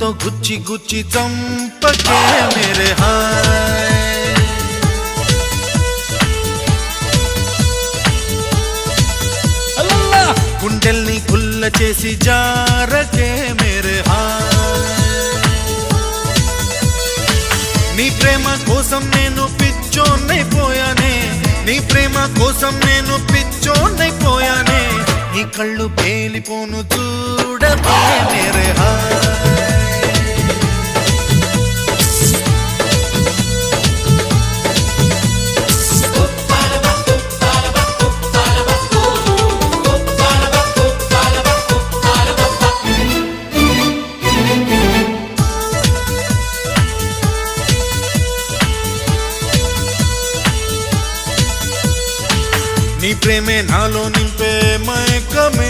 तो గుచ్చి గుచ్చి चंपके మేరే హాయ్ అల్లల్లా గుండెల్ని గుల్ల చేసి జారకే మేరే హాయ్ నీ ప్రేమ కోసం నేను పిచ్చోన్నైపోయానే నీ ప్రేమ కోసం నేను పిచ్చోన్నైపోయానే నీ కళ్ళు పేలిపోను చూడకే నీ ప్రేమే నాలో నింపే మైకమే